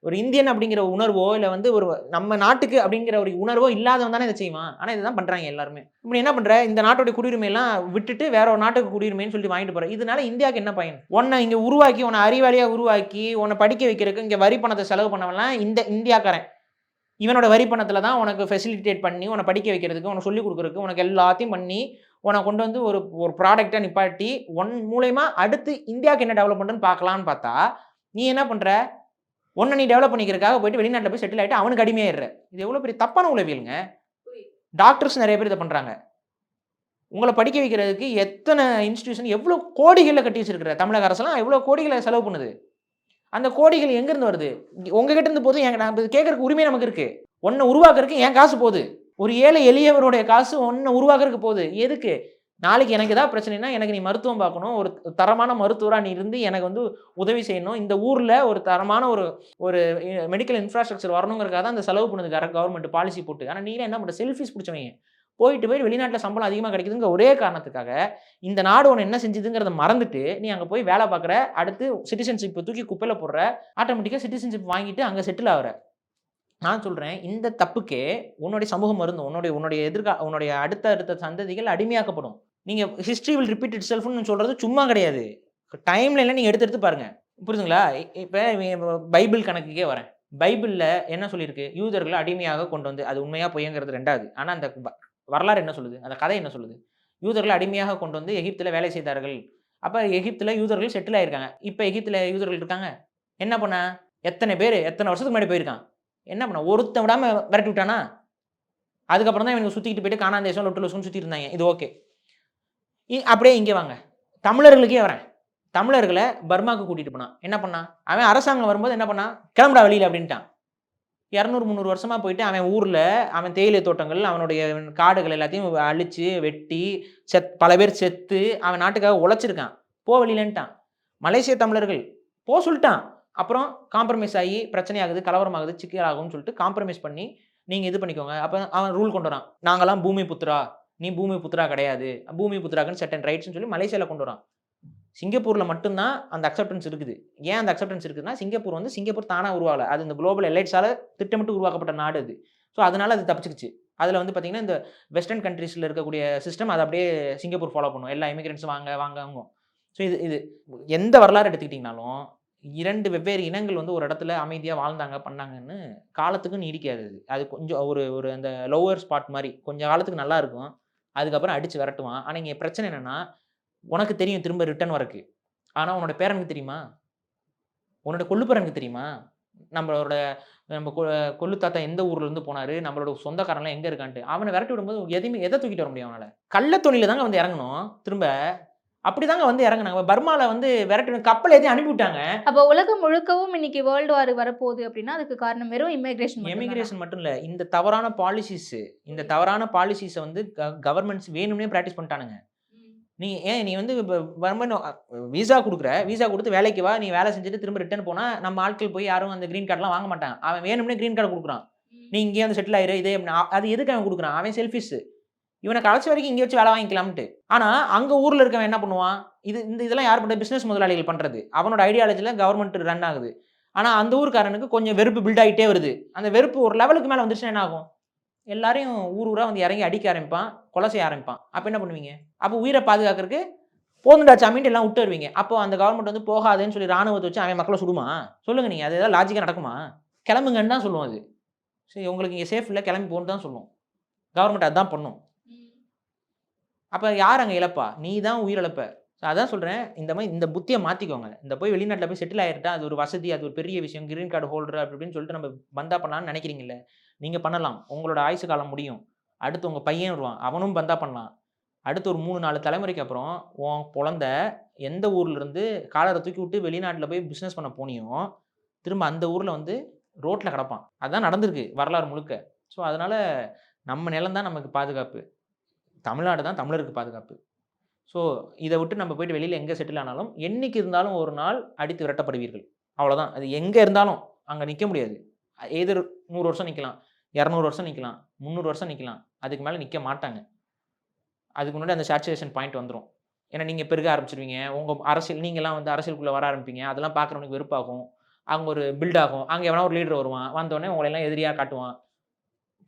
ஒரு இந்தியன் அப்படிங்கிற உணர்வோ இல்லை வந்து ஒரு நம்ம நாட்டுக்கு அப்படிங்கிற ஒரு உணர்வோ இல்லாதவன் தானே இதை செய்வான். ஆனால் இதுதான் பண்ணுறாங்க எல்லாருமே. இப்படி என்ன பண்ணுற இந்த நாட்டோடைய குடியுரிமையெல்லாம் விட்டுட்டு வேற ஒரு நாட்டுக்கு குடியுரிமைன்னு சொல்லி வாங்கிட்டு போகிறேன் இதனால இந்தியாவுக்கு என்ன பயன்? உன்னை இங்கே உருவாக்கி உன்னை அறிவாளியாக உருவாக்கி உன்னை படிக்க வைக்கிறதுக்கு இங்கே வரி பணத்தை செலவு பண்ணவெல்லாம் இந்த இந்தியாக்காரன். இவனோட வரி பணத்தில் தான் உனக்கு ஃபெசிலிட்டேட் பண்ணி உன்னை படிக்க வைக்கிறதுக்கு உனக்கு சொல்லிக் கொடுக்குறதுக்கு உனக்கு எல்லாத்தையும் பண்ணி உன்னை கொண்டு வந்து ஒரு ஒரு ப்ராடக்டை நிப்பாட்டி ஒன் மூலயமா அடுத்து இந்தியாவுக்கு என்ன டெவலப் பார்க்கலான்னு பார்த்தா நீ என்ன பண்ணுற ஒன்றை நீ டெவலப் பண்ணிக்கிறதுக்காக போயிட்டு வெளிநாட்டில் போய் செட்டில் ஆகிட்டு அவனுக்கு அடிமையாயிடுற இது எவ்வளோ பெரிய தப்பான உளவியலுங்க. டாக்டர்ஸ் நிறைய பேர் இதை பண்ணுறாங்க உங்களை படிக்க வைக்கிறதுக்கு எத்தனை இன்ஸ்டியூஷன் எவ்வளோ கோடிகளில் கட்டி வச்சிருக்கிற? தமிழக அரசெல்லாம் எவ்வளோ கோடிகளை செலவு பண்ணுது? அந்த கோடிகள் எங்கேருந்து வருது? உங்ககிட்ட இருந்து போதும் எங்க நான் கேட்கறதுக்கு உரிமை நமக்கு இருக்கு. ஒன்றை உருவாக்குறதுக்கு என் காசு போகுது. ஒரு ஏழை எளியவருடைய காசு ஒன்றை உருவாக்குறதுக்கு போகுது. எதுக்கு? நாளைக்கு எனக்கு ஏதாவது பிரச்சனைனா எனக்கு நீ மருத்துவம் பார்க்கணும். ஒரு தரமான மருத்துவராக நீ இருந்து எனக்கு வந்து உதவி செய்யணும். இந்த ஊரில் ஒரு தரமான ஒரு ஒரு மெடிக்கல் இன்ஃப்ராஸ்ட்ரக்சர் வரணுங்கிறக்காக தான் அந்த செலவு பண்ணுது கவர்மெண்ட் பாலிசி போட்டு. ஆனால் நீங்களே என்ன பண்ணுற செல்ஃபிஸ் பிடிச்சவங்க. போயிட்டு போய் வெளிநாட்டில் சம்பளம் அதிகமாக கிடைக்குதுங்கிற ஒரே காரணத்துக்காக இந்த நாடு ஒன்று என்ன செஞ்சுதுங்கிறத மறந்துட்டு நீ அங்கே போய் வேலை பார்க்குற அடுத்து சிட்டிசன்ஷிப் தூக்கி குப்பையில் போடுற ஆட்டோமேட்டிக்காக சிட்டிசன்ஷிப் வாங்கிட்டு அங்கே செட்டில் ஆகிற. நான் சொல்கிறேன் இந்த தப்புக்கே உன்னுடைய சமூகம் மருந்து உன்னுடைய உன்னுடைய எதிர்கா உன்னுடைய அடுத்த அடுத்த சந்ததிகள் அடிமையாக்கப்படும். நீங்கள் ஹிஸ்ட்ரி வில் ரிப்பீட் இட் செல்ஃப்னு சொல்கிறது சும்மா கிடையாது. டைம்ல நீங்கள் எடுத்து எடுத்து பாருங்கள் புரியுதுங்களா இப்போ பைபிள் கணக்குக்கே வரேன். பைபிளில் என்ன சொல்லியிருக்கு? யூதர்களை அடிமையாக கொண்டு வந்து அது உண்மையாக பொய்யங்கிறது ரெண்டாவது. ஆனால் அந்த வரலாறு என்ன சொல்லுது? அந்த கதை என்ன சொல்லுது? யூதர்களை அடிமையாக கொண்டு வந்து எகிப்தில் வேலை செய்தார்கள். அப்போ எகிப்தில் யூதர்கள் செட்டில் ஆயிருக்காங்க. இப்போ எகிப்தில் யூதர்கள் இருக்காங்க. என்ன பண்ண? எத்தனை பேர்? எத்தனை வருஷத்துக்கு முன்னாடி போயிருக்கான்? என்ன பண்ண? ஒருத்தன் விடாமல் விரட்டி விட்டானா? அதுக்கப்புறம் தான் இவங்க சுற்றிக்கிட்டு போயிட்டு காணாந்தேசம் லொட்டு லொசுன்னு சுற்றி இருந்தாங்க. இது ஓகே அப்படியே இங்கே வாங்க. தமிழர்களுக்கே வரேன். தமிழர்களை பர்மாவுக்கு கூட்டிகிட்டு போனான். என்ன பண்ணான்? அவன் அரசாங்கம் வரும்போது என்ன பண்ணான்? கிளம்புடா வெளியில் அப்படின்ட்டான். இரநூறு முந்நூறு வருஷமாக போயிட்டு அவன் ஊரில் அவன் தேயிலை தோட்டங்கள் அவனுடைய காடுகள் எல்லாத்தையும் அழித்து வெட்டி செத் பல பேர் செத்து அவன் நாட்டுக்காக உழைச்சிருக்கான். போ வெளியிலன்ட்டான். மலேசிய தமிழர்கள் போ சொல்லிட்டான். அப்புறம் காம்ப்ரமைஸ் ஆகி பிரச்சனை ஆகுது கலவரம் ஆகுது சிக்கல் ஆகும்னு சொல்லிட்டு காம்ப்ரமைஸ் பண்ணி நீங்கள் இது பண்ணிக்கோங்க. அப்போ அவன் ரூல் கொண்டு வரான். நாங்களாம் பூமி புத்ரா நீ பூமி புத்ரா கிடையாது. பூமி புத்ராக்குன்னு செட்டன் ரைட்ஸ்னு சொல்லி மலேசியாவில் கொண்டு வரான். சிங்கப்பூரில் மட்டும்தான் அந்த அக்செப்டன்ஸ் இருக்குது. ஏன் அந்த அக்செப்டன்ஸ் இருக்குதுன்னா சிங்கப்பூர் வந்து சிங்கப்பூர் தானாக உருவாகலை. அது இந்த குளோபல் எலைட்ஸால் திட்டமிட்டு உருவாக்கப்பட்ட நாடு அது. ஸோ அதனால் அது தப்பிச்சுக்குச்சு. அதில் வந்து பார்த்தீங்கன்னா இந்த வெஸ்டர்ன் கண்ட்ரீஸில் இருக்கக்கூடிய சிஸ்டம் அதை அப்படியே சிங்கப்பூர் ஃபாலோ பண்ணும். எல்லா இமிகிரண்ட்ஸும் வாங்க வாங்க ஸோ இது இது எந்த வரலாறு எடுத்துக்கிட்டிங்கனாலும் இரண்டு வெவ்வேறு இனங்கள் வந்து ஒரு இடத்துல அமைதியாக வாழ்ந்தாங்க பண்ணாங்கன்னு காலத்துக்கும் நீடிக்காது அது. கொஞ்சம் ஒரு ஒரு அந்த லோவர் ஸ்பாட் மாதிரி கொஞ்சம் காலத்துக்கு நல்லா இருக்கும். அதுக்கப்புறம் அடித்து விரட்டுவான். ஆனால் இங்கே பிரச்சனை என்னென்னா உனக்கு தெரியும் திரும்ப ரிட்டர்ன் வரக்கு ஆனால் உன்னோட பேரனுக்கு தெரியுமா? உன்னோட கொள்ளுப்பேரனுக்கு தெரியுமா? நம்மளோட நம்ம கொ- கொள்ளு தாத்தா எந்த ஊர்ல இருந்து போனாரு? நம்மளோட சொந்தக்காரன்லாம் எங்க இருக்கான்ட்டு. அவனை விரட்டி விடும்போது எதையுமே எதை தூக்கிட்டு வர முடியும் அவனால? கள்ள தொழில தாங்க வந்து இறங்கணும். திரும்ப அப்படிதாங்க வந்து இறங்குனாங்க. பர்மால வந்து விரட்டி கப்பல் எதையும் அனுப்பி விட்டாங்க அப்போ உலகம் முழுக்கவும் இன்னைக்கு வேர்ல்டு வார் வரப்போகுது அப்படின்னா அதுக்கு காரணம் வெறும் இமிகிரேஷன் எமிகிரேஷன் மட்டும் இல்ல. இந்த தவறான பாலிசிஸ் இந்த தவறான பாலிசிஸை வந்து கவர்மெண்ட்ஸ் வேணும்னே ப்ராக்டிஸ் பண்ணிட்டானுங்க. நீ ஏன் நீ வந்து வரும்போது விசா கொடுக்குற விசா கொடுத்து வேலைக்கு வா நீ வேலை செஞ்சுட்டு திரும்ப ரிட்டர்ன் போனா நம்ம ஆட்கள் போய் யாரும் அந்த க்ரீன் கார்டெலாம் வாங்க மாட்டாங்க அவன் வேணும்னே க்ரீன் கார்டு கொடுக்குறான். நீ இங்கே வந்து செட்டில் ஆயிரு இதே அது எதுக்கு அவன் கொடுக்குறான்? அவன் செல்ஃபிஸ் இவனை கடைசி வரைக்கும் இங்கே வச்சு வேலை வாங்கிக்கலாம்ட்டு ஆனால் அங்கே ஊரில் இருக்கவன் என்ன பண்ணுவான்? இது இந்த இதெல்லாம் யார் பண்ணுறது பிஸ்னஸ் முதலாளிகள் பண்ணுறது அவனோட ஐடியாலஜியில் கவர்மெண்ட் ரன் ஆகுது. ஆனால் அந்த ஊருக்காரனுக்கு கொஞ்சம் வெறுப்பு பில்ட் ஆகிட்டே வருது. அந்த வெறுப்பு ஒரு லெவலுக்கு மேலே வந்துருச்சுன்னா என்ன ஆகும்? எல்லாரையும் ஊர் ஊராக வந்து இறங்கி அடிக்க ஆரம்பிப்பான் கொலை செய்ய ஆரம்பிப்பான். அப்போ என்ன பண்ணுவீங்க? அப்போ உயிரை பாதுகாக்கிறதுக்கு போதுண்டா சாமின்ட்டு எல்லாம் விட்டு வருவீங்க. அப்போ அந்த கவர்மெண்ட் வந்து போகாதுன்னு சொல்லி ராணுவத்தை வச்சு அவன் மக்களை சுடுமா? சொல்லுங்க நீங்கள் அது ஏதாவது லாஜிக்காக நடக்குமா? கிளம்புங்கன்னு தான் சொல்லுவோம் அது. சரி உங்களுக்கு இங்கே சேஃப் இல்லை கிளம்பி போன்னு தான் சொல்லுவோம் கவர்மெண்ட் அதுதான் பண்ணும். அப்போ யார் அங்கே இழப்பா? நீ தான் உயிரிழப்ப. ஸோ அதான் சொல்கிறேன் இந்த மாதிரி இந்த புத்தியை மாற்றிக்கோங்க இந்த போய் வெளிநாட்டில் போய் செட்டில் ஆகிட்டா அது ஒரு வசதி அது ஒரு பெரிய விஷயம். கிரீன் கார்டு ஹோல்டர் அப்படின்னு சொல்லிட்டு நம்ம பந்தா பண்ணலாம்னு நினைக்கிறீங்கல்ல? நீங்கள் பண்ணலாம். உங்களோட ஆயுசு காலம் முடியும். அடுத்து உங்கள் பையன் வருவான். அவனும் பந்தா பண்ணலாம். அடுத்து ஒரு மூணு நாலு தலைமுறைக்கு அப்புறம் உன் குழந்த எந்த ஊர்லேருந்து காலரை தூக்கி விட்டு வெளிநாட்டில் போய் பிஸ்னஸ் பண்ண போனியும் திரும்ப அந்த ஊரில் வந்து ரோட்டில் கிடப்பான். அதுதான் நடந்திருக்கு வரலாறு முழுக்க. ஸோ அதனால் நம்ம நிலம் தான் நமக்கு பாதுகாப்பு. தமிழ்நாடு தான் தமிழருக்கு பாதுகாப்பு. ஸோ இதை விட்டு நம்ம போயிட்டு வெளியில் எங்கே செட்டில் ஆனாலும் என்னைக்கு இருந்தாலும் ஒரு நாள் அடித்து விரட்டப்படுவீர்கள். அவ்வளோதான் அது எங்கே இருந்தாலும் அங்கே நிற்க முடியாது. எதிர் நூறு வருஷம் நிற்கலாம் இரநூறு வருஷம் நிற்கலாம் முந்நூறு வருஷம் நிற்கலாம் அதுக்கு மேலே நிற்க மாட்டாங்க. அதுக்கு முன்னாடி அந்த சாச்சுரேஷன் பாயிண்ட் வந்துடும் ஏன்னா நீங்கள் பெருக ஆரம்பிச்சிருவீங்க. உங்கள் அரசியல் நீங்களாம் வந்து அரசியலுக்குள்ளே வர ஆரம்பிப்பீங்க. அதெல்லாம் பார்க்குறவனுக்கு வெறுப்பாகும். அங்கே ஒரு பில்டாகும் அங்கே எவனா ஒரு லீடர் வருவான். வந்தோடனே உங்களையெல்லாம் எதிரியாக காட்டுவான்.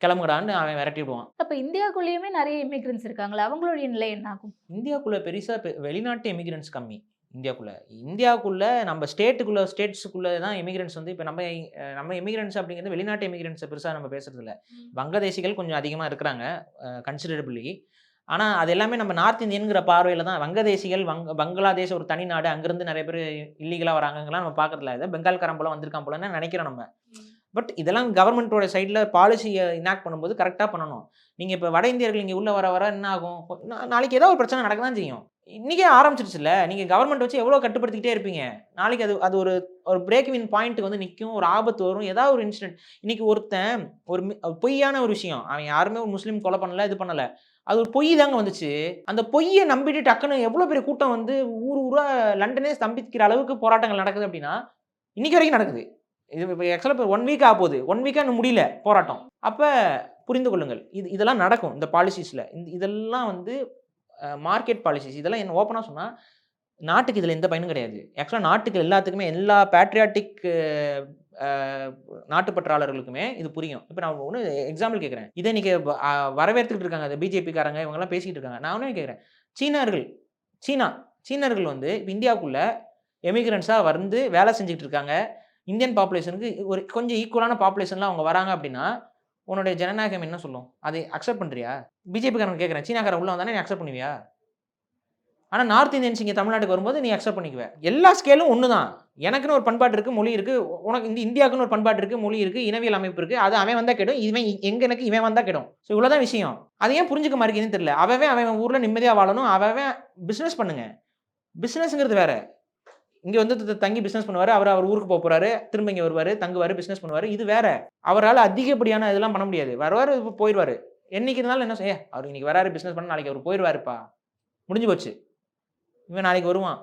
கிளம்புடான்னு அவன் விரட்டி விடுவான் அப்போ இந்தியாக்குள்ளேயுமே நிறைய இமிகிரன்ஸ் இருக்காங்களா அவங்களுடைய நிலை என்ன ஆகும் இந்தியாவுக்குள்ளே பெருசாக வெளிநாட்டு எமிகிரன்ஸ் கம்மி. இந்தியாவுக்குள்ளே இந்தியாவுக்குள்ளே நம்ம ஸ்டேட்டுக்குள்ளே ஸ்டேட்ஸுக்குள்ளே தான் எமிகிரன்ஸ் வந்து இப்போ நம்ம நம்ம எமிகிரன்ஸ் அப்படிங்கிறது வெளிநாட்டு எமிகிரன்ஸை பெருசாக நம்ம பேசுறது இல்ல வங்கதேசிகள் கொஞ்சம் அதிகமாக இருக்கிறாங்க கன்சிடரபிளி ஆனால் அது எல்லாமே நம்ம நார்த் இந்தியனுங்கிற பார்வையில் தான். வங்கதேசிகள் வங்க பங்களாதேஷ் ஒரு தனி நாடு அங்கேருந்து நிறைய பேர் இல்லீகலாக வராங்கலாம் நம்ம பார்க்கறதில்ல. இதை பெங்கால்காரன் போல வந்திருக்கான் போலன்னு நினைக்கிறோம் நம்ம. பட் இதெல்லாம் கவர்மெண்ட்டோட சைடில் பாலிசியை இனாக்ட் பண்ணும்போது கரெக்டாக பண்ணணும். நீங்கள் இப்போ வட இந்தியர்கள் இங்கே உள்ளே வர வர என்ன ஆகும்? நாளைக்கு ஏதோ ஒரு பிரச்சனை நடக்க தான் செய்யும் இன்றைக்கே ஆரம்பிச்சிருச்சுல்ல நீங்கள் கவர்மெண்ட் வச்சு எவ்வளோ கட்டுப்படுத்திக்கிட்டே இருப்பீங்க? நாளைக்கு அது அது ஒரு ஒரு பிரேக் வின் பாயிண்ட்டுக்கு வந்து நிற்கும் ஒரு ஆபத்து வரும் ஏதாவது ஒரு இன்சிடென்ட் இன்றைக்கி ஒருத்தன் ஒரு மி- பொய்யான ஒரு விஷயம் அவன் யாருமே ஒரு முஸ்லீம் கொலை பண்ணலை இது பண்ணலை. அது ஒரு பொய் தாங்க வந்துச்சு. அந்த பொய்யை நம்பிட்டு டக்குன்னு எவ்வளோ பெரிய கூட்டம் வந்து ஊர் ஊராக லண்டனே ஸ்தம்பிக்கிற அளவுக்கு போராட்டங்கள் நடக்குது அப்படின்னா இன்றைக்கி வரைக்கும் நடக்குது. இது இப்போ ஆக்சுவலாக இப்போ ஒன் வீக் ஆக போகுது. ஒன் வீக்காக இன்னும் முடியல. போராட்டம். அப்போ புரிந்து கொள்ளுங்கள். இது இதெல்லாம் நடக்கும். இந்த பாலிசிஸில் இந்த இதெல்லாம் வந்து மார்க்கெட் பாலிசிஸ் இதெல்லாம் என்ன ஓப்பனாக சொன்னால் நாட்டுக்கு இதில் எந்த பயனும் கிடையாது. ஆக்சுவலாக நாட்டுக்கு எல்லாத்துக்குமே எல்லா பேட்ரியாட்டிக் நாட்டுப்பற்றாளர்களுக்குமே இது புரியும். இப்போ நான் ஒன்று எக்ஸாம்பிள் கேட்குறேன் இதை நீங்கள் வரவேற்றுக்கிட்டு இருக்காங்க. அந்த பிஜேபிக்காரங்க இவங்கெல்லாம் பேசிக்கிட்டு இருக்காங்க. நான் ஒன்றே கேட்குறேன் சீனர்கள் சீனா சீனர்கள் வந்து இப்போ இந்தியாவுக்குள்ளே எமிகிரண்ட்ஸாக வந்து வேலை செஞ்சுக்கிட்டு இருக்காங்க. இந்தியன் பாப்புலேஷனுக்கு ஒரு கொஞ்சம் ஈக்குவலான பாப்புலேஷன்லாம் அவங்க வராங்க அப்படின்னா உன்னுடைய ஜனநாயகம் என்ன சொல்லும்? அதை அக்செப்ட் பண்ணுறியா பிஜேபிக்காரன் கேட்குறேன் சீனாக்காரன் உள்ள வந்தானே நீ அக்செப்ட் பண்ணுவியா? ஆனால் நார்த் இந்தியன்ஸ் இங்கே தமிழ்நாட்டுக்கு வரும்போது நீ அக்செப்ட் பண்ணிக்குவ. எல்லா ஸ்கேலும் ஒன்று தான் எனக்குன்னு ஒரு பண்பாடு இருக்குது மொழி இருக்குது உனக்கு இந்த இந்தியாவுக்குன்னு ஒரு பண்பாடு இருக்குது மொழி இருக்குது இனவியல் அமைப்பு இருக்குது அது அவன் வந்தால் கெடும் இவன் எங்கே எனக்கு இவன் வந்தால் கிடும். ஸோ இவ்வளோதான் விஷயம். அதை ஏன் புரிஞ்சுக்க மாதிரி தெரியல. அவன் அவன் ஊரில் நிம்மதியாக வாழணும் அவன் பிஸ்னஸ் பண்ணுங்க. பிஸ்னஸ்ங்கிறது வேற. இங்கே வந்து தங்கி பிஸ்னஸ் பண்ணுவார். அவர் அவர் ஊருக்கு போக போறாரு. திரும்ப இங்கே வருவார். தங்குவார் பிஸ்னஸ் பண்ணுவார். இது வேற. அவரால் அதிகப்படியான இதெல்லாம் பண்ண முடியாது. வருவார் போயிடுவார் என்னைக்கு இருந்தாலும் என்ன செய்ய அவர் இன்னைக்கு வராரு பிஸ்னஸ் பண்ண நாளைக்கு அவர் போயிடுவாருப்பா முடிஞ்சு போச்சு. இவன் நாளைக்கு வருவான்.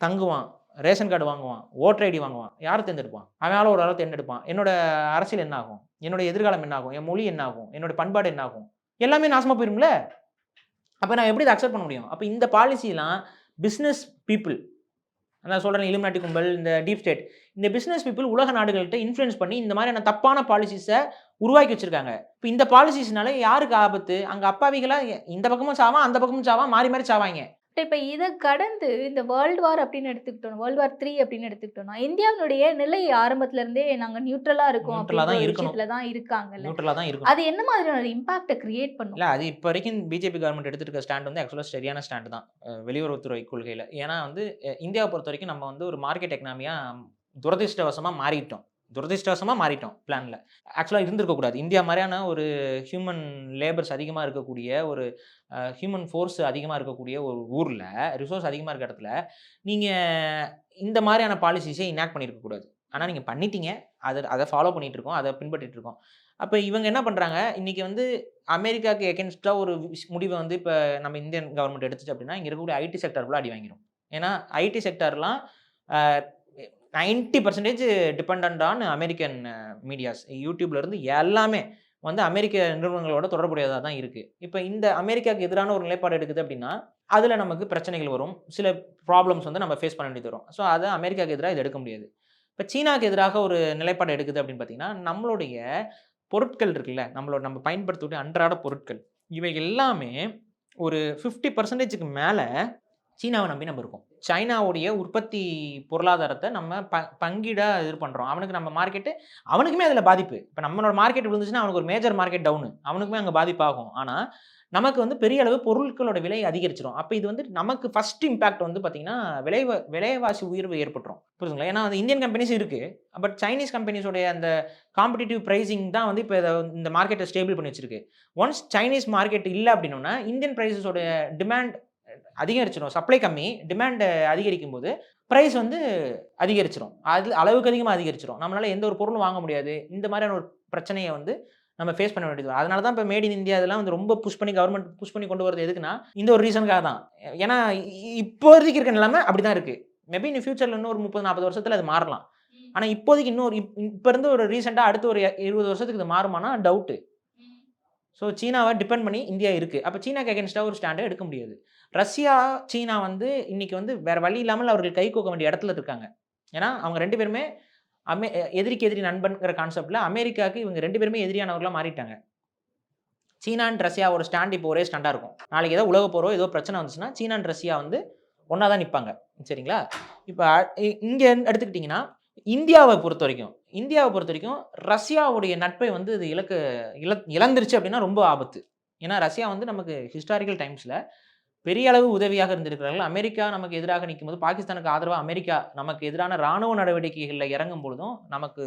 தங்குவான். ரேஷன் கார்டு வாங்குவான். ஓட்டர் ஐடி வாங்குவான். யார் தேர்ந்தெடுப்பான்? அவனால ஒரு ஆள் தேர்ந்தெடுப்பான். என்னோட அரசியல் என்ன ஆகும் என்னோட எதிர்காலம் என்ன ஆகும் என் மொழி என்ன ஆகும் என்னோட பண்பாடு என்ன ஆகும் எல்லாமே நாசமாக போயிரும்ல? அப்போ நான் எப்படி இதை அக்செப்ட் பண்ண முடியும்? அப்போ இந்த பாலிசிலாம் பிஸ்னஸ் பீப்புள் நான் சொல்கிறேன் இலுமினாட்டி கும்பல் இந்த டீப் ஸ்டேட் இந்த பிஸ்னஸ் பீப்புள் உலக நாடுகள்கிட்ட இன்ஃப்ளூயன்ஸ் பண்ணி இந்த மாதிரியான தப்பான பாலிசிஸை உருவாக்கி வச்சிருக்காங்க. இப்போ இந்த பாலிசிஸ்னால யாருக்கு ஆபத்து? அங்கே அப்பாவிகளாக இந்த பக்கமும் சாவான் அந்த பக்கமும் சாவான் மாறி மாறி சாவாங்க இப்போ இதை கடந்து இந்த வேர்ல்டு வார் அப்படின்னு எடுத்துக்கிட்டோம் வேர்ல்டு வார் த்ரீ அப்படின்னு எடுத்துக்கிட்டோம்னா இந்தியாவினுடைய நிலை ஆரம்பத்துல இருந்தே நாங்க நியூட்ரலா இருக்கோம் அப்படின்ற தான் இருக்கும் அது என்ன மாதிரியான இம்பாக்டை கிரியேட் பண்ணும்? இல்லை அது இப்போ வரைக்கும் பிஜேபி கவர்மெண்ட் எடுத்துட்டு இருக்க ஸ்டாண்ட் வந்து ஆக்சுவலாக சரியான ஸ்டாண்ட் தான். வெளியுறவுத்துறை கொள்கையில். ஏன்னா வந்து இந்தியாவை பொறுத்த வரைக்கும் நம்ம வந்து ஒரு மார்க்கெட் எக்கனாமியாக துரதிர்ஷ்டவசமாக மாறிட்டோம். துரதிருஷ்டவசமாக மாறிட்டோம் பிளானில் ஆக்சுவலாக இருந்திருக்கக்கூடாது. இந்தியா மாதிரியான ஒரு ஹியூமன் லேபர்ஸ் அதிகமாக இருக்கக்கூடிய ஒரு ஹியூமன் ஃபோர்ஸ் அதிகமாக இருக்கக்கூடிய ஒரு ஊரில் ரிசோர்ஸ் அதிகமாக இருக்க இடத்துல நீங்கள் இந்த மாதிரியான பாலிசிஸை இனாக்ட் பண்ணியிருக்கக்கூடாது ஆனால் நீங்கள் பண்ணிட்டீங்க. அதை அதை ஃபாலோ பண்ணிகிட்ருக்கோம் இருக்கோம். அதை பின்பற்றிட்டு இருக்கோம். அப்போ இவங்க என்ன பண்ணுறாங்க இன்றைக்கி வந்து அமெரிக்காவுக்கு எகென்ஸ்டாக ஒரு விஷ்- முடிவை வந்து இப்போ நம்ம இந்தியன் கவர்மெண்ட் எடுத்துச்சு அப்படின்னா இங்கே இருக்கக்கூடிய ஐடி செக்டர் ஃபுல்லாக அடி வாங்கிடும் ஏன்னா IT செக்டர்லாம் ninety percentage depend on American medias யூடியூப்லேருந்து எல்லாமே வந்து அமெரிக்க நிறுவனங்களோட தொடர்புடையதாக தான் இருக்குது இப்போ இந்த அமெரிக்காவுக்கு எதிரான ஒரு நிலைப்பாடு எடுக்குது அப்படின்னா அதில் நமக்கு பிரச்சனைகள் வரும். சில ப்ராப்ளம்ஸ் வந்து நம்ம ஃபேஸ் பண்ண வேண்டியது வரும். ஸோ அதை அமெரிக்காவுக்கு எதிராக இது எடுக்க முடியாது. இப்போ சீனாவுக்கு எதிராக ஒரு நிலைப்பாடு எடுக்குது அப்படின்னு பார்த்தீங்கன்னா நம்மளுடைய பொருட்கள் இருக்குல்ல நம்மளோட நம்ம பயன்படுத்தக்கூடிய அன்றாட பொருட்கள் இவை எல்லாமே ஒரு ஃபிஃப்டி பர்சன்டேஜுக்கு மேலே சீனாவை நம்பி நம்ம இருக்கோம். சைனாவுடைய உற்பத்தி பொருளாதாரத்தை நம்ம ப பங்கிடாக இது பண்ணுறோம் அவனுக்கு நம்ம மார்க்கெட்டு அவனுக்குமே அதில் பாதிப்பு. இப்போ நம்மளோட மார்க்கெட் விழுந்துச்சுன்னா அவனுக்கு ஒரு மேஜர் மார்க்கெட் டவுனு அவனுக்குமே அங்கே பாதிப்பாகும். ஆனால் நமக்கு வந்து பெரிய அளவு பொருட்களோட விலை அதிகரிச்சிடும் அப்போ இது வந்து நமக்கு ஃபர்ஸ்ட் இம்பாக்ட் வந்து பார்த்தீங்கன்னா விலை விலைவாசி உயர்வு ஏற்பட்டுரும். புரியுதுங்களா ஏன்னா அந்த இந்தியன் கம்பெனிஸ் இருக்குது பட் சைனீஸ் கம்பெனிஸோடைய அந்த காம்படிட்டிவ் ப்ரைஸிங் தான் வந்து இப்போ இந்த மார்க்கெட்டை ஸ்டேபிள் பண்ணி வச்சிருக்கு. ஒன்ஸ் சைனீஸ் மார்க்கெட் இல்லை அப்படின்னோன்னா இந்தியன் ப்ரைஸஸோட டிமாண்ட் அதிகரிச்சிடும் சப்ளை கம்மி டிமாண்ட் அதிகரிக்கும் போது ப்ரைஸ் வந்து அதிகரிச்சிடும் அது அளவுக்கு அதிகமாக அதிகரிச்சிடும் நம்மளால எந்த ஒரு பொருளும் வாங்க முடியாது. இந்த மாதிரியான ஒரு பிரச்சனையை வந்து நம்ம ஃபேஸ் பண்ண வேண்டியது. அதனால தான் இப்போ மேட் இன் இந்தியா இதெல்லாம் வந்து ரொம்ப புஷ் பண்ணி கவர்மெண்ட் புஷ் பண்ணி கொண்டு வரது எதுக்குன்னா இந்த ஒரு ரீசனுக்காக தான். ஏன்னா இப்போதைக்கு இருக்க நிலைமை அப்படி தான் இருக்குது மேபி இன் ஃபியூச்சரில் இன்னும் ஒரு முப்பது நாற்பது வருஷத்தில் அது மாறலாம். ஆனால் இப்போதைக்கு இன்னொரு இப் இப்போ இருந்து ஒரு ரீசெண்டாக அடுத்த ஒரு இருபது வருஷத்துக்கு இது மாறுமானா டவுட்டு ஸோ சீனாவை டிபெண்ட் பண்ணி இந்தியா இருக்குது அப்போ சீனாக்கு அகேன்ஸ்டாக ஒரு ஸ்டாண்டை எடுக்க முடியாது. ரஷ்யா சீனா வந்து இன்னைக்கு வந்து வேற வழி இல்லாமல் அவர்கள் கை கோக்க வேண்டிய இடத்துல இருக்காங்க. ஏன்னா அவங்க ரெண்டு பேருமே அமே எதிரிக்கு எதிரி நண்பன்கிற கான்செப்டில் அமெரிக்காவுக்கு இவங்க ரெண்டு பேருமே எதிரியானவர்களாக மாறிட்டாங்க. சீனா அண்ட் ரஷ்யா ஒரு ஸ்டாண்ட் இப்போ ஒரே ஸ்டாண்டாக இருக்கும். நாளைக்கு ஏதோ உலக போகிறோம் ஏதோ பிரச்சனை வந்துச்சுன்னா சீனா அண்ட் ரஷ்யா வந்து ஒன்றா தான் நிற்பாங்க சரிங்களா? இப்போ இங்கே எடுத்துக்கிட்டிங்கன்னா இந்தியாவை பொறுத்த வரைக்கும் இந்தியாவை பொறுத்த வரைக்கும் ரஷ்யாவுடைய நட்பை வந்து இது இலக்கு இழ இழந்துருச்சு அப்படின்னா ரொம்ப ஆபத்து. ஏன்னா ரஷ்யா வந்து நமக்கு ஹிஸ்டாரிக்கல் டைம்ஸில் பெரிய அளவு உதவியாக இருந்திருக்கிறார்கள். அமெரிக்கா நமக்கு எதிராக நிற்கும்போது பாகிஸ்தானுக்கு ஆதரவாக அமெரிக்கா நமக்கு எதிரான இராணுவ நடவடிக்கைகளில் இறங்கும் பொழுதும் நமக்கு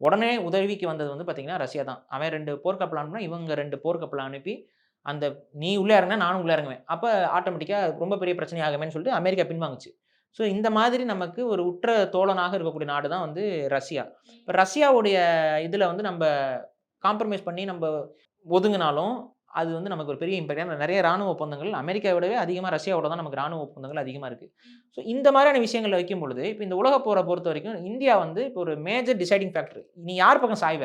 உடனே உதவிக்கு வந்தது வந்து பார்த்திங்கன்னா ரஷ்யா தான். அவன் ரெண்டு போர்க்கப்பல் அனுப்புனா இவங்க ரெண்டு போர்க்கப்பல் அனுப்பி அந்த நீ உள்ளே இறங்கினா நானும் உள்ளே இறங்குவேன். அப்போ ஆட்டோமேட்டிக்காக ரொம்ப பெரிய பிரச்சனை ஆகுமேன்னு சொல்லிட்டு அமெரிக்கா பின்வாங்குச்சு. ஸோ இந்த மாதிரி நமக்கு ஒரு உற்ற தோழனாக இருக்கக்கூடிய நாடு தான் வந்து ரஷ்யா. இப்போ ரஷ்யாவுடைய இதில் வந்து நம்ம காம்ப்ரமைஸ் பண்ணி நம்ம ஒதுங்கினாலும் அது வந்து நமக்கு ஒரு பெரிய இம்பாக்ட் ஏன்னா நிறைய ராணுவ ஒப்பந்தங்கள் அமெரிக்காவை விடவே அதிகமாக ரஷ்யாவோட தான் நமக்கு ராணுவ ஒப்பந்தங்கள் அதிகமாக இருக்குது ஸோ இந்த மாதிரியான விஷயங்களை வைக்கும் பொழுது இப்போ இந்த உலக போரை பொறுத்த வரைக்கும் இந்தியா வந்து இப்போ ஒரு மேஜர் டிசைடிங் ஃபேக்டர் நீ யார் பக்கம் சாய்வ?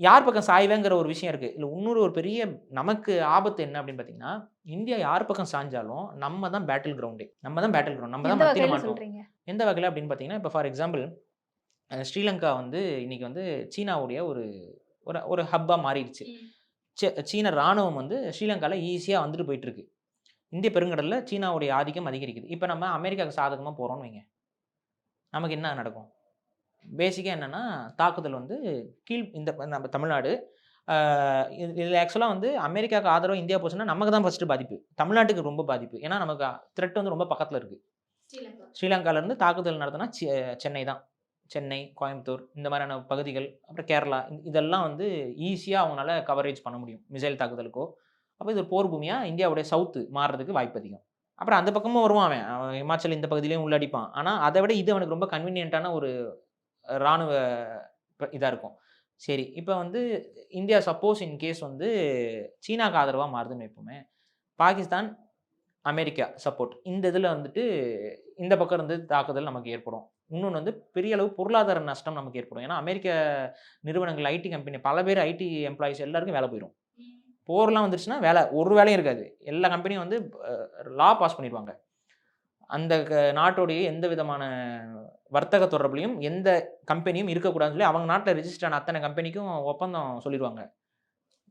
யார் பக்கம் சாய்வேங்கிற ஒரு விஷயம் இருக்குது இல்லை இன்னொரு ஒரு பெரிய நமக்கு ஆபத்து என்ன அப்படின்னு பார்த்தீங்கன்னா இந்தியா யார் பக்கம் சாஞ்சாலும் நம்ம தான் பேட்டில் கிரவுண்டே நம்ம தான் பேட்டில் கிரவுண்ட் நம்ம தான் மத்தியில் மாட்டோம் எந்த வகையில் அப்படின்னு பார்த்தீங்கன்னா இப்போ ஃபார் எக்ஸாம்பிள் ஸ்ரீலங்கா வந்து இன்னைக்கு வந்து சீனாவுடைய ஒரு ஒரு ஒரு ஹப்பாக மாறிடுச்சு. சீன ராணுவம் வந்து ஸ்ரீலங்காவில் ஈஸியாக வந்துட்டு போயிட்டு இருக்கு இந்திய பெருங்கடலில் சீனாவுடைய ஆதிக்கம் அதிகரிக்குது. இப்போ நம்ம அமெரிக்காவுக்கு சாதகமாக போகிறோம்னு வைங்க. நமக்கு என்ன நடக்கும்? பேசிக்காக என்னென்னா தாக்குதல் வந்து கீழ் இந்த நம்ம தமிழ்நாடு இதில் ஆக்சுவலாக வந்து அமெரிக்காவுக்கு ஆதரவு இந்தியா போச்சுன்னா நமக்கு தான் ஃபஸ்ட்டு பாதிப்பு. தமிழ்நாட்டுக்கு ரொம்ப பாதிப்பு. ஏன்னா நமக்கு த்ரெட் வந்து ரொம்ப பக்கத்தில் இருக்குது ஸ்ரீலங்காலேருந்து தாக்குதல் நடத்தினா சென்னை தான். சென்னை கோயம்புத்தூர் இந்த மாதிரியான பகுதிகள் அப்புறம் கேரளா இந்த- இதெல்லாம் வந்து ஈஸியாக அவங்களால கவரேஜ் பண்ண முடியும். மிசைல் தாக்குதலுக்கோ. அப்போ இது ஒரு போர் பூமியாக இந்தியாவுடைய சவுத்து மாறுறதுக்கு வாய்ப்பு அதிகம். அப்புறம் அந்த பக்கமும் வருவான் அவன். அவன் இமாச்சல் இந்த பகுதியிலையும் உள்ளடிப்பான் ஆனால் அதை விட இது அவனுக்கு ரொம்ப கன்வீனியண்ட்டான ஒரு இராணுவ இதாக இருக்கும். சரி இப்போ வந்து இந்தியா சப்போஸ் இன் கேஸ் வந்து சீனாக்கு ஆதரவாக மாறுதுன்னு வைப்போமே. பாகிஸ்தான் அமெரிக்கா சப்போர்ட் இந்த இதில் வந்துட்டு இந்த பக்கம் இருந்து தாக்குதல் நமக்கு ஏற்படும். இன்னொன்று வந்து பெரிய அளவு பொருளாதார நஷ்டம் நமக்கு ஏற்படும். ஏன்னா அமெரிக்க நிறுவனங்கள் ஐடி கம்பெனி பல பேர் ஐடி எம்ப்ளாயிஸ் எல்லாருக்கும் வேலை போயிடும் போர்லாம் வந்துருச்சுன்னா வேலை ஒரு வேலையும் இருக்காது. எல்லா கம்பெனியும் வந்து லா பாஸ் பண்ணிடுவாங்க. அந்த க- நாட்டோடைய எந்த விதமான வர்த்தக தொடர்புலையும் எந்த கம்பெனியும் இருக்கக்கூடாதுன்னு சொல்லி அவங்க நாட்டில் ரிஜிஸ்டர் ஆன அத்தனை கம்பெனிக்கும் ஒப்பந்தம் சொல்லிடுவாங்க.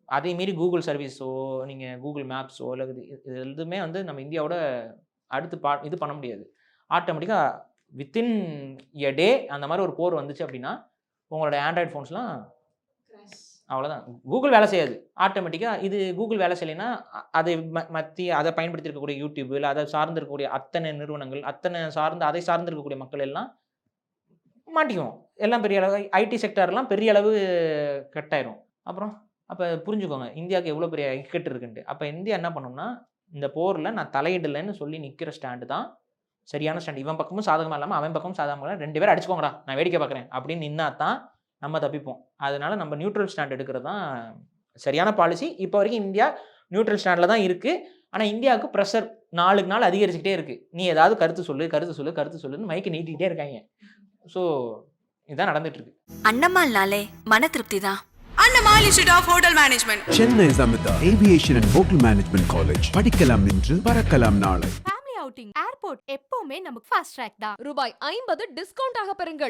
அதே மீறி கூகுள் சர்வீஸோ நீங்கள் கூகுள் மேப்ஸோ இல்லை இது எதுவுமே வந்து நம்ம இந்தியாவோட அடுத்து பா இது பண்ண முடியாது. ஆட்டோமேட்டிக்காக வித்தின் எ டே அந்த மாதிரி ஒரு போர் வந்துச்சு அப்படின்னா உங்களோட ஆண்ட்ராய்டு ஃபோன்ஸ்லாம் அவ்வளோதான் கூகுள் வேலை செய்யாது. ஆட்டோமேட்டிக்காக இது கூகுள் வேலை செய்யலைன்னா அதை ம மத்தி அதை பயன்படுத்தி இருக்கக்கூடிய யூடியூப் இல்லை அதை சார்ந்து இருக்கக்கூடிய அத்தனை நிறுவனங்கள் அத்தனை சார்ந்து அதை சார்ந்து இருக்கக்கூடிய மக்கள் எல்லாம் மாட்டிக்குவோம். எல்லாம் பெரிய அளவு ஐடி செக்டார்லாம் பெரிய அளவு கட் ஆயிரும் அப்புறம் அப்போ புரிஞ்சுக்கோங்க இந்தியாவுக்கு எவ்வளோ பெரிய இக்கட்டு இருக்குன்ட்டு. அப்போ இந்தியா என்ன பண்ணும்னா இந்த போரில் நான் தலையிடலைன்னு சொல்லி நிற்கிற ஸ்டாண்டு தான் சரியான ஸ்டாண்ட் இவன் பக்கமும் சாதகமாக இல்லாமல் அவன் பக்கமும் சாதகமாக இல்லாம ரெண்டு பேரும் அடிச்சுக்கோங்கடா நான் வேடிக்கை பார்க்குறேன். அப்படின்னு நின்னா தான் நம்ம தப்பிப்போம். அதனால நம்ம நியூட்ரல் ஸ்டாண்ட் எடுக்கிறது தான் சரியான பாலிசி இப்போ வரைக்கும் இந்தியா நியூட்ரல் ஸ்டாண்டில் தான் இருக்குது ஆனால் இந்தியாவுக்கு ப்ரெஷர் நாளுக்கு நாள் அதிகரிச்சுக்கிட்டே இருக்குது நீ ஏதாவது கருத்து சொல்லு கருத்து சொல்லு கருத்து சொல்லுன்னு மைக்கு நீட்டிக்கிட்டே இருக்காங்க. ஸோ இதுதான் நடந்துட்டு இருக்கு அன்னம்மாள்னாலே மன திருப்தி தான் of hotel management Chennai Amrita aviation and hotel management college படிக்கலாம் இன்று பறக்கலாம் நாளை. அவுட்டிங் ஏர்போர்ட் எப்பவுமே நமக்கு ஃபாஸ்ட் ட்ராக் தான். ரூபாய் ஐம்பது டிஸ்கவுண்ட் ஆக பெறுங்கள்.